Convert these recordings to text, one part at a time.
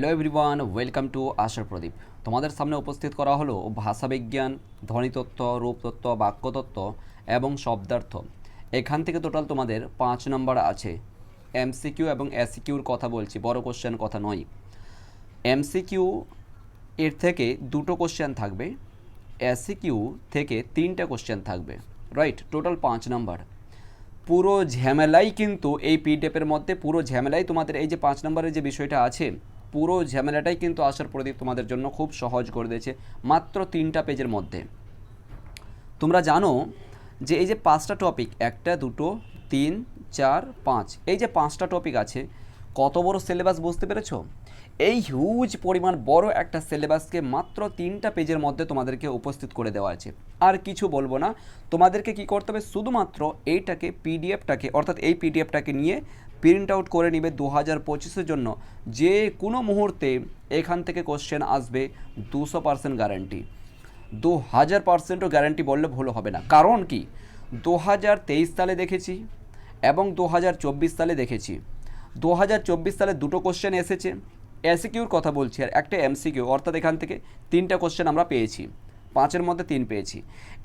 Hello everyone welcome to আশার প্রদীপ তোমাদের সামনে উপস্থিত করা হলো ভাষাবিজ্ঞান ধ্বনিতত্ত্ব রূপতত্ত্ব বাক্যতত্ত্ব এবং শব্দার্থ। এখান থেকে টোটাল তোমাদের পাঁচ নম্বর আছে। এমসিকিউ এবং এসিকিউর কথা বলছি, বড় কোশ্চেন কথা নয়। এমসিকিউ এর থেকে দুটো কোশ্চেন থাকবে এসিকিউ থেকে তিনটে কোশ্চেন থাকবে। রাইট টোটাল পাঁচ নম্বর পুরো ঝামেলাই কিন্তু এই পিডিএফের মধ্যে, পুরো ঝামেলাই তোমাদের এই যে পাঁচ নম্বরের যে বিষয়টা আছে পুরো ঝামেলাটাই কিন্তু আসার প্রদীপ তোমাদের জন্য খুব সহজ করে দিয়েছে, মাত্র তিনটা পেজের মধ্যে। তোমরা জানো যে এই যে পাঁচটা টপিক একটা, দুটো, তিন, চার, পাঁচ, এই যে পাঁচটা টপিক আছে, কত বড় সিলেবাস বুঝতে পেরেছ? এই হিউজ পরিমাণ বড় একটা সিলেবাসকে মাত্র তিনটা পেজের মধ্যে তোমাদেরকে উপস্থিত করে দেওয়া আছে। আর কিছু বলব না, তোমাদেরকে কি করতে হবে? শুধুমাত্র এইটাকে পিডিএফটাকে অর্থাৎ এই পিডিএফটাকে নিয়ে প্রিন্ট আউট করে নিবে দু হাজার পঁচিশের জন্য। যে কোনো মুহূর্তে এখান থেকে কোশ্চেন আসবে দুশো পার্সেন্ট গ্যারান্টি দু হাজার পার্সেন্টও গ্যারান্টি বললে ভুল হবে না। কারণ কি? দু হাজার তেইশ সালে দেখেছি এবং দু হাজার চব্বিশ সালে দেখেছি। দু হাজার চব্বিশ সালে দুটো কোশ্চেন এসেছে। এসিকিউর কথা বলছি আর একটা এমসিকিউ অর্থাৎ এখান থেকে তিনটা কোশ্চেন আমরা পেয়েছি। পাঁচের মধ্যে তিন পেয়েছি।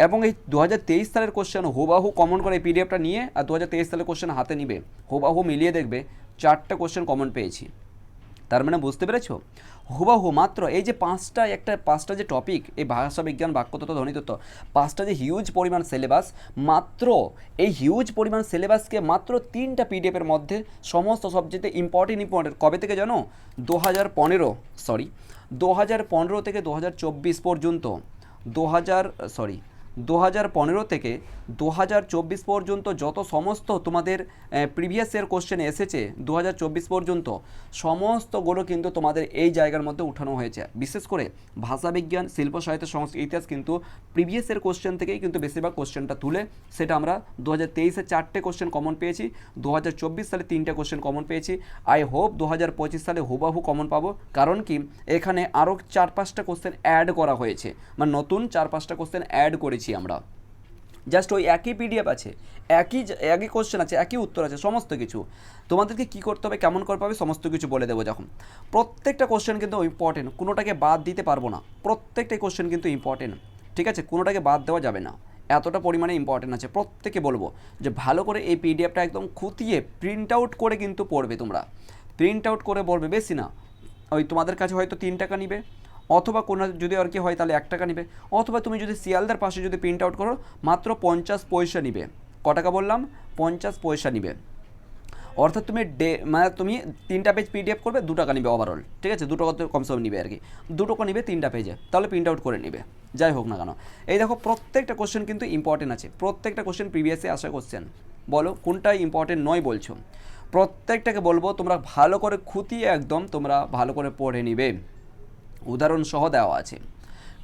এবং এই দু হাজার তেইশ সালের কোশ্চেন হুবাহু কমন করে এই পিডিএফটা নিয়ে আর দু হাজার তেইশ সালের কোশ্চেন হাতে নিবে। হুবাহু মিলিয়ে দেখবে চারটা কোশ্চেন কমন পেয়েছি। তার মানে বুঝতে পেরেছ? হুবাহু মাত্র এই যে পাঁচটা, একটা পাঁচটা যে টপিক এই ভাষা বিজ্ঞান, বাক্যতত্ত্ব, ধ্বনিতত্ত্ব, পাঁচটা যে হিউজ পরিমাণ সিলেবাস মাত্র এই হিউজ পরিমাণ সিলেবাসকে মাত্র তিনটা পিডিএফের মধ্যে সমস্ত সাবজেক্টে ইম্পর্টেন্ট ইম্পর্টেন্ট কবে থেকে জানো? দু হাজার পনেরো সরি দু হাজার পনেরো থেকে দু হাজার চব্বিশ পর্যন্ত। দু হাজার সরি দু হাজার পনেরো থেকে দু হাজার চব্বিশ পর্যন্ত যত সমস্ত তোমাদের প্রিভিয়াস ইয়ার কোশ্চেন এসেছে, দু হাজার চব্বিশ পর্যন্ত সমস্তগুলো কিন্তু তোমাদের এই জায়গার মধ্যে উঠানো হয়েছে। বিশেষ করে ভাষাবিজ্ঞান শিল্প, সাহিত্য, সংস্কৃত, ইতিহাস কিন্তু প্রিভিয়াস ইয়ার কোশ্চেন থেকেই কিন্তু বেশিরভাগ কোশ্চেনটা তুলে, সেটা আমরা দু হাজার তেইশে চারটে কোশ্চেন কমন পেয়েছি, দু হাজার চব্বিশ সালে তিনটে কোশ্চেন কমন পেয়েছি। আই হোপ দু হাজার পঁচিশ সালে হুবাহু কমন পাবো, কারণ কি? এখানে আরও চার পাঁচটা কোশ্চেন অ্যাড করা হয়েছে। মানে নতুন চার পাঁচটা কোশ্চেন অ্যাড করেছি। আমরা। জাস্ট ওই একই পিডিএফ আছে, একই একই কোশ্চেন আছে, একই উত্তর আছে, সমস্ত কিছু। তোমাদেরকে কী করতে হবে, কেমন করে পাবে সমস্ত কিছু বলে দেবো যখন। প্রত্যেকটা কোশ্চেন কিন্তু ইম্পর্টেন্ট কোনোটাকে বাদ দিতে পারব না। প্রত্যেকটা কোশ্চেন কিন্তু ইম্পর্টেন্ট ঠিক আছে? কোনোটাকে বাদ দেওয়া যাবে না। এতটা পরিমাণে ইম্পর্টেন্ট আছে। প্রত্যেকে বলব যে ভালো করে এই পিডিএফটা একদম খুঁতিয়ে প্রিন্ট আউট করে কিন্তু পড়বে তোমরা। প্রিন্ট আউট করে পড়বে, বেশি না। ওই তোমাদের কাছে হয়তো তিন টাকা নিবে। অথবা কোনো যদি আর কি হয় তাহলে এক টাকা নিবে। অথবা তুমি যদি শিয়ালদার পাশে যদি প্রিন্ট আউট করো, মাত্র পঞ্চাশ পয়সা নিবে। ক টাকা বললাম? পঞ্চাশ পয়সা নিবে। অর্থাৎ তুমি ডে মানে তুমি তিনটা পেজ পিডিএফ করবে, দু টাকা নিবে ওভারঅল ঠিক আছে? দু টাকা কম নিবে আর কি। দু টাকা নিবে, তিনটা পেজে তাহলে প্রিন্ট আউট করে নিবে। যাই হোক না কেন। এই দেখো, প্রত্যেকটা কোশ্চেন কিন্তু ইম্পর্টেন্ট আছে। প্রত্যেকটা কোশ্চেন প্রিভিয়াসে আসা কোশ্চেন বলো, কোনটা ইম্পর্টেন্ট নয় বলছো? প্রত্যেকটাকে বলব, তোমরা ভালো করে খুঁতিয়ে একদম তোমরা ভালো করে পড়ে নিবে। উদাহরণ সহ দেওয়া আছে।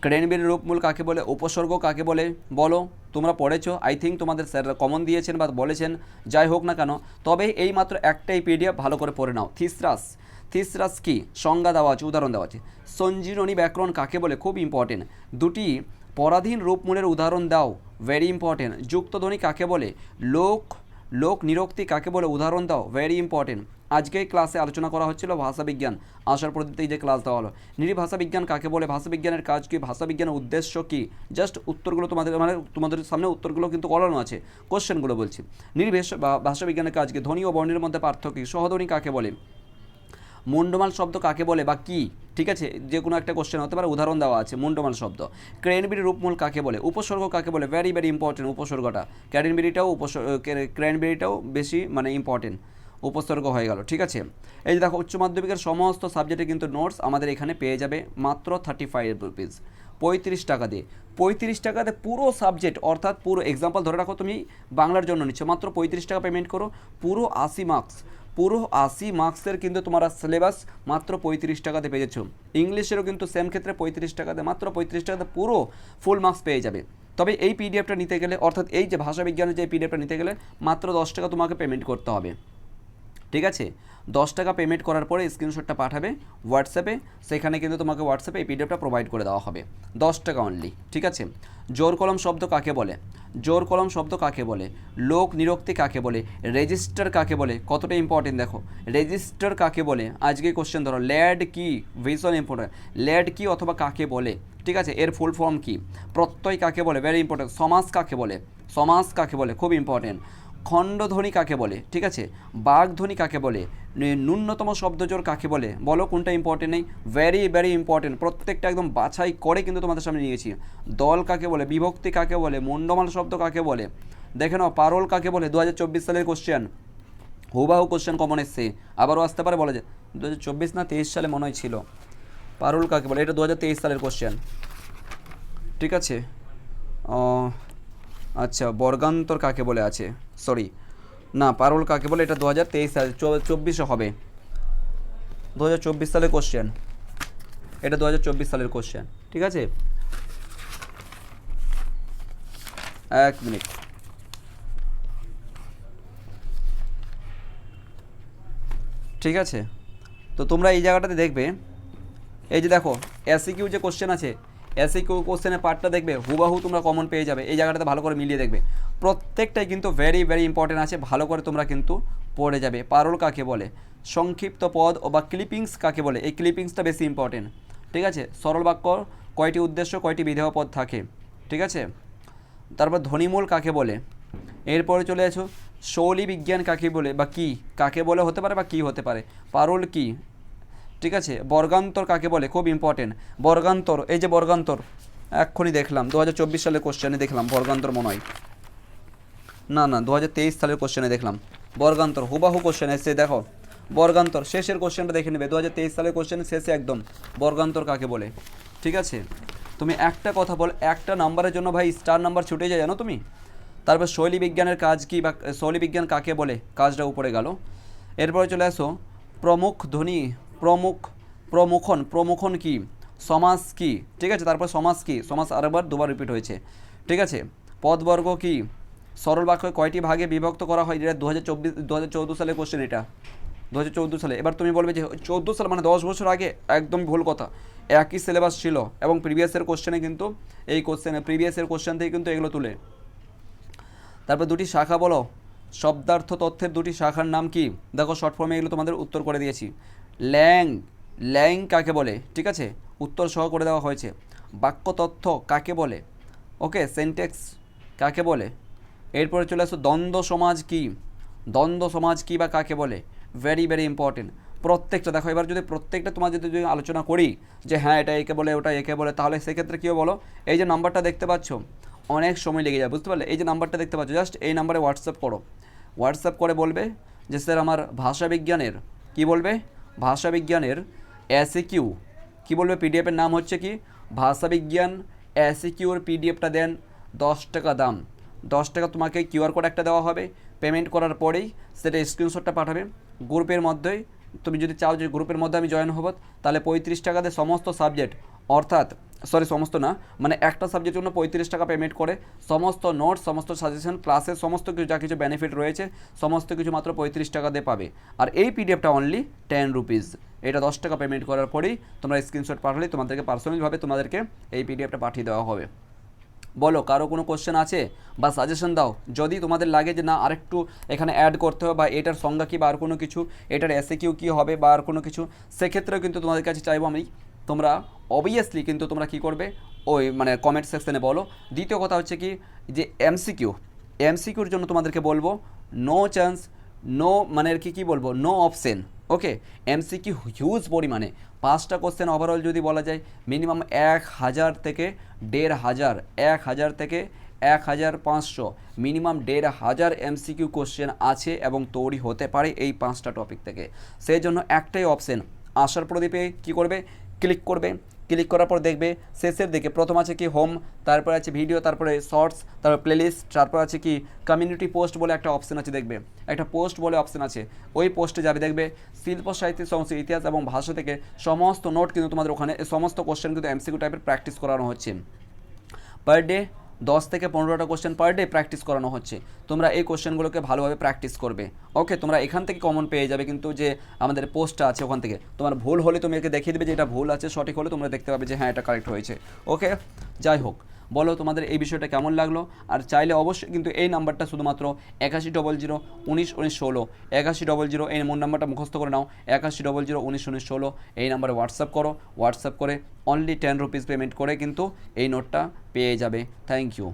ক্রেনবের রূপমূল কাকে বলে? উপসর্গ কাকে বলে? বলো, তোমরা পড়েছো? আই থিঙ্ক তোমাদের স্যাররা কমন দিয়েছেন বা বলেছেন, যাই হোক না কেন। তবে এই মাত্র একটাই পিডিএফ ভালো করে পড়ে নাও। থিসরাস। থিসরাস কি? সংজ্ঞা দেওয়া আছে, উদাহরণ দেওয়া আছে। সঞ্জীবনী ব্যাকরণ কাকে বলে? খুব ইম্পর্টেন্ট দুটি পরাধীন রূপমূলের উদাহরণ দাও। ভেরি ইম্পর্টেন্ট যুক্তধ্বনি কাকে বলে? লোক লোক নিরক্তি কাকে বলে? উদাহরণ দাও। ভেরি ইম্পর্টেন্ট আজকে ক্লাসে আলোচনা করা হচ্ছিল ভাষাবিজ্ঞান। আসার পদ্ধতিতে যে ক্লাস দেওয়া হলো। নিরি ভাষাবিজ্ঞান কাকে বলে? ভাষাবিজ্ঞানের কাজ কি? ভাষাবিজ্ঞানের উদ্দেশ্য কি? জাস্ট উত্তরগুলো তোমাদের মানে তোমাদের সামনে উত্তরগুলো কিন্তু করানো আছে। কোশ্চেনগুলো বলছি। নির্ভেষ বা ভাষাবিজ্ঞানের কাজ কি? ধ্বনি ও বর্ণের মধ্যে পার্থক্য সহধ্বনি কাকে বলে? মুন্ডমাল শব্দ কাকে বলে বা কি? ঠিক আছে? যে কোনো একটা কোশ্চেন হতে পারে, উদাহরণ দেওয়া আছে, মুন্ডমাল শব্দ। ক্রেনবেরি রূপমূল কাকে বলে? উপসর্গ কাকে বলে? ভেরি ভেরি ইম্পর্টেন্ট উপসর্গটা। ক্যারেনবেরিটাও উপসর্গ ক্রেনবেরিটাও বেশি মানে ইম্পর্টেন্ট উপসর্গ হয়ে গেল, ঠিক আছে? এই যে দেখো, উচ্চ মাধ্যমিকের সমস্ত সাবজেক্টে কিন্তু নোটস আমাদের এখানে পেয়ে যাবে মাত্র থার্টি ফাইভ রুপিস পঁয়ত্রিশ টাকা দিয়ে। পঁয়ত্রিশ টাকাতে পুরো সাবজেক্ট অর্থাৎ পুরো এক্সাম্পল ধরে রাখো তুমি, বাংলার জন্য নিচ্ছ, মাত্র পঁয়ত্রিশ টাকা পেমেন্ট করো, পুরো আশি মার্কস পুরো আশি মার্কসের কিন্তু তোমার সিলেবাস মাত্র পঁয়ত্রিশ টাকাতে পেয়ে যাচ্ছ। ইংলিশেরও কিন্তু সেম ক্ষেত্রে পঁয়ত্রিশ টাকাতে মাত্র পঁয়ত্রিশ টাকাতে পুরো ফুল মার্কস পেয়ে যাবে। তবে এই পিডিএফটা নিতে গেলে, অর্থাৎ এই যে ভাষা বিজ্ঞানের যে পিডিএফটা নিতে গেলে, মাত্র দশ টাকা তোমাকে পেমেন্ট করতে হবে। ঠিক আছে? দশ টাকা পেমেন্ট করার পরে স্ক্রিনশটটা পাঠাবে হোয়াটসঅ্যাপে সেখানে কিন্তু তোমাকে হোয়াটসঅ্যাপে এই পিডিএফটা প্রোভাইড করে দেওয়া হবে। দশ টাকা অনলি ঠিক আছে? জোর কলম শব্দ কাকে বলে? জোর কলম শব্দ কাকে বলে? লোক নিরক্তি কাকে বলে? রেজিস্টার কাকে বলে? কতটা ইম্পর্টেন্ট দেখো। রেজিস্টার কাকে বলে? আজকে কোশ্চেন ধরো, ল্যাড কি? ভীষণ ইম্পর্টেন্ট ল্যাড কি অথবা কাকে বলে? ঠিক আছে? এর ফুল ফর্ম কি? প্রত্যয় কাকে বলে? ভেরি ইম্পর্টেন্ট সমাজ কাকে বলে? সমাজ কাকে বলে? খুব ইম্পর্টেন্ট খণ্ডধ্বনি কাকে বলে? ঠিক আছে? বাঘধ্বনি কাকে বলে? ন্যূনতম শব্দজোর কাকে বলে? বলো, কোনটা ইম্পর্টেন্ট নেই? ভেরি ভেরি ইম্পর্টেন্ট প্রত্যেকটা একদম বাছাই করে কিন্তু তোমাদের সামনে নিয়েছি দল কাকে বলে? বিভক্তি কাকে বলে? মন্ডমাল শব্দ কাকে বলে? দেখে নাও পারল কাকে বলে? দু হাজার চব্বিশ সালের কোশ্চেন হুবাহু কোশ্চেন কমন এসছে। আবারও আসতে পারে, বলা যায়। দু হাজার চব্বিশ না, তেইশ সালে মনে হয় ছিল। পারুল কাকে বলে? এটা দু হাজার তেইশ সালের কোশ্চেন ঠিক আছে? আচ্ছা বর্গান্তর কাকে বলে আছে? সরি, না, পারুল কাকে বলে? এটা দু হাজার তেইশ সালে চব্বিশে হবে। দু হাজার চব্বিশ সালের কোশ্চেন এটা দু হাজার চব্বিশ সালের কোশ্চেন ঠিক আছে? এক মিনিট। ঠিক আছে? তো তোমরা এই জায়গাটাতে দেখবে, এই যে দেখো এসিকিউ যে কোশ্চেন আছে এসিকিউ কোশ্চেনের পার্টটা দেখবে, হুবাহু তোমরা কমন পেয়ে যাবে। এই জায়গাটাতে ভালো করে মিলিয়ে দেখবে। প্রত্যেকটাই কিন্তু ভেরি ভেরি ইম্পর্টেন্ট আছে, ভালো করে তোমরা কিন্তু পড়ে যাবে। পারল কাকে বলে? সংক্ষিপ্ত পদ ও বা ক্লিপিংস কাকে বলে? এই ক্লিপিংসটা বেশি ইম্পর্টেন্ট ঠিক আছে? সরল বাক্য, কয়টি উদ্দেশ্য, কয়টি বিধেয় পদ থাকে? ঠিক আছে? তারপর ধ্বনিমূল কাকে বলে? এরপরে চলে আসো, শৈলী বিজ্ঞান কাকে বলে বা কি? কাকে বলে হতে পারে বা কি হতে পারে? পারুল কি? ঠিক আছে? বর্গান্তর কাকে বলে? খুব ইম্পর্টেন্ট বর্গান্তর, এই যে বর্গান্তর, এক্ষুনি দেখলাম। দু হাজার চব্বিশ সালের কোশ্চেনে দেখলাম, বর্গান্তর মনে হয়। না না দু হাজার তেইশ সালের কোশ্চেনে দেখলাম। বর্গান্তর, হুবাহু কোশ্চেন এসছে, দেখো। বর্গান্তর, শেষের কোশ্চেনটা দেখে নেবে। দু হাজার তেইশ সালের কোশ্চেন শেষে একদম। বর্গান্তর কাকে বলে? ঠিক আছে? তুমি একটা কথা বল, একটা নাম্বারের জন্য ভাই স্টার নাম্বার ছুটে যায়, জানো তুমি? তারপর শৈলী বিজ্ঞানের কাজ কি বা শৈলী বিজ্ঞান কাকে বলে? কাজটা উপরে গেল। এরপরে চলে আসো। প্রমুখ ধ্বনি প্রমুখ, প্রমুখন প্রমুখন কি? সমাজ কি? ঠিক আছে, তারপর সমাজ কি? সমাজ আরেকবার, দুবার রিপিট হয়েছে। ঠিক আছে, পদবর্গ কি? সরল বাক্য কয়টি ভাগে বিভক্ত করা হয়? এটা দু হাজার চব্বিশ দু চৌদ্দ সালের কোশ্চেন এটা। দু হাজার চৌদ্দ সালে। এবার তুমি বলবে যে চৌদ্দ সাল মানে দশ বছর আগে একদম ভুল কথা। একই সিলেবাস ছিল এবং প্রিভিয়াসের কোশ্চেনে কিন্তু এই কোশ্চেনে প্রিভিয়াসের কোশ্চেন থেকে কিন্তু এগুলো তুলে। তারপর দুটি শাখা বলো। শব্দার্থ তথ্যের দুটি শাখার নাম কি? দেখো শর্ট ফর্মে এগুলো তোমাদের উত্তর করে দিয়েছি। ল্যাং ল্যাং কাকে বলে? ঠিক আছে? উত্তর সহ করে দেওয়া হয়েছে। বাক্য তথ্য কাকে বলে? ওকে, সেন্টেক্স কাকে বলে? এরপরে চলে আসো, দ্বন্দ্ব সমাজ কি? দ্বন্দ্ব সমাজ কি বা কাকে বলে? ভেরি ভেরি ইম্পর্টেন্ট প্রত্যেকটা, দেখো, এবার যদি প্রত্যেকটা তোমার যদি যদি আলোচনা করি যে হ্যাঁ এটা একে বলে, ওটা একে বলে, তাহলে সেক্ষেত্রে কী বলো? এই যে নাম্বারটা দেখতে পাচ্ছ, অনেক সময় লেগে যায়, বুঝতে পারলে? এই যে নাম্বারটা দেখতে পাচ্ছ জাস্ট এই নাম্বারে হোয়াটসঅ্যাপ করো। হোয়াটসঅ্যাপ করে বলবে যে স্যার আমার ভাষা বিজ্ঞানের, কি বলবে? ভাষা বিজ্ঞানের এসে কিউ কী বলবে পিডিএফের নাম হচ্ছে কি? ভাষাবিজ্ঞান এসে কিউর পিডিএফটা দেন দশ টাকা দাম। দশ টাকা তোমাকে কিউআর কোড একটা দেওয়া হবে। পেমেন্ট করার পরেই সেটা স্ক্রিনশটটা পাঠাবে। গ্রুপের মধ্যেই তুমি যদি চাও যে গ্রুপের মধ্যে আমি জয়েন হব, তাহলে পঁয়ত্রিশ টাকাতে সমস্ত সাবজেক্ট অর্থাৎ সরি, সমস্ত না মানে একটা সাবজেক্টের জন্য পঁয়ত্রিশ টাকা পেমেন্ট করে, সমস্ত নোটস সমস্ত সাজেশন ক্লাসের সমস্ত কিছু, যা কিছু বেনিফিট রয়েছে, সমস্ত কিছু মাত্র পঁয়ত্রিশ টাকা দিয়ে পাবে। আর এই পিডিএফটা অনলি টেন রুপিস এটা দশ টাকা পেমেন্ট করার পরেই তোমরা স্ক্রিনশট পাঠালে, তোমাদেরকে পার্সোনালভাবে তোমাদেরকে এই পিডিএফটা পাঠিয়ে দেওয়া হবে। বলো, কারও কোনো কোশ্চেন আছে? বা সাজেশন দাও। যদি তোমাদের লাগে যে না, আরেকটু এখানে অ্যাড করতে হবে, বা এটার সংজ্ঞা কি, বা আর কোনো কিছু, এটার এসে কিউ কী হবে, বা আর কোনো কিছু, সেক্ষেত্রেও কিন্তু তোমাদের কাছে চাইব আমি তোমরা অবভিয়াসলি কিন্তু তোমরা কি করবে? ওই মানে কমেন্ট সেকশনে বলো। দ্বিতীয় কথা হচ্ছে কি, যে এমসিকিউ এমসিকিউর জন্য তোমাদেরকে বলব নো চান্স নো মানে কি, কী বলব? No option okay MCQ huge পরিমাণে। পাঁচটা কোশ্চেন ওভারঅল যদি বলা যায় মিনিমাম এক হাজার থেকে দেড় হাজার, এক হাজার থেকে এক হাজার পাঁচশো। মিনিমাম দেড় হাজার এমসিকিউ কোশ্চেন আছে এবং তৈরি হতে পারে এই পাঁচটা টপিক থেকে। সেই জন্য একটাই অপশন আশার প্রদীপে কি করবে? ক্লিক করবে। ক্লিক করার পর দেখবে শেষের দিকে প্রথম আছে কি হোম তারপর আছে ভিডিও তারপরে শর্টস তারপর প্লেলিস্ট তারপর আছে কি কমিউনিটি পোস্ট বলে একটা অপশন আছে দেখবে। একটা পোস্ট বলে অপশন আছে। ওই পোস্টে যাবে দেখবে শিল্প, সাহিত্য সমস্ত ইতিহাস এবং ভাষা থেকে সমস্ত নোট কিন্তু তোমাদের ওখানে সমস্ত কোশ্চেন কিন্তু এমসিকিউ টাইপের প্র্যাকটিস করানো হচ্ছে। পার ডে দশ থেকে পনেরোটা কোশ্চেন পার ডে প্র্যাকটিস করানো হচ্ছে। তোমরা এই কোশ্চেনগুলোকে ভালোভাবে প্র্যাকটিস করবে। ওকে তোমরা এখান থেকে কমন পেয়ে যাবে কিন্তু যে আমাদের পোস্টটা আছে ওখান থেকে। তোমার ভুল হলে তুমি একে দেখিয়ে দেবে যে এটা ভুল আছে, সঠিক হলে তোমরা দেখতে পাবে যে হ্যাঁ এটা কারেক্ট হয়েছে। ওকে যাই হোক। বলো তোমাদের এই বিষয়টা কেমন লাগল? আর চাইলে অবশ্যই কিন্তু এই নাম্বারটা শুধুমাত্র একাশি ডবল জিরো উনিশ উনিশ ষোলো, একাশি ডবল জিরো এই মন নাম্বারটা মুখস্থ করে নাও, একাশি ডবল জিরো উনিশ উনিশ ষোলো, এই নাম্বারে হোয়াটসঅ্যাপ করো, হোয়াটসঅ্যাপ করে অনলি টেন রুপিস পেমেন্ট করে কিন্তু এই নোটটা পেয়ে যাবে। Thank you